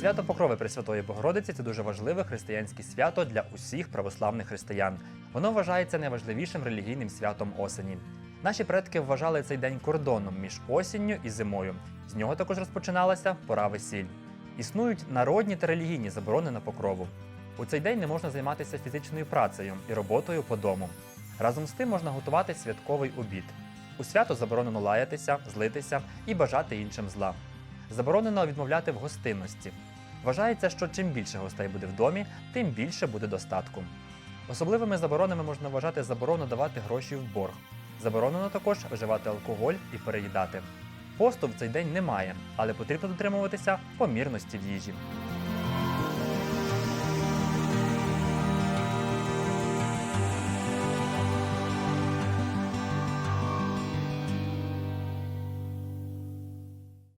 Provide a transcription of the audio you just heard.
Свято Покрови Пресвятої Богородиці це дуже важливе християнське свято для усіх православних християн. Воно вважається найважливішим релігійним святом осені. Наші предки вважали цей день кордоном між осінню і зимою. З нього також розпочиналася пора весіль. Існують народні та релігійні заборони на покрову. У цей день не можна займатися фізичною працею і роботою по дому. Разом з тим можна готувати святковий обід. У свято заборонено лаятися, злитися і бажати іншим зла. Заборонено відмовляти в гостинності. Вважається, що чим більше гостей буде в домі, тим більше буде достатку. Особливими заборонами можна вважати заборону давати гроші в борг. Заборонено також вживати алкоголь і переїдати. Посту в цей день немає, але потрібно дотримуватися помірності в їжі.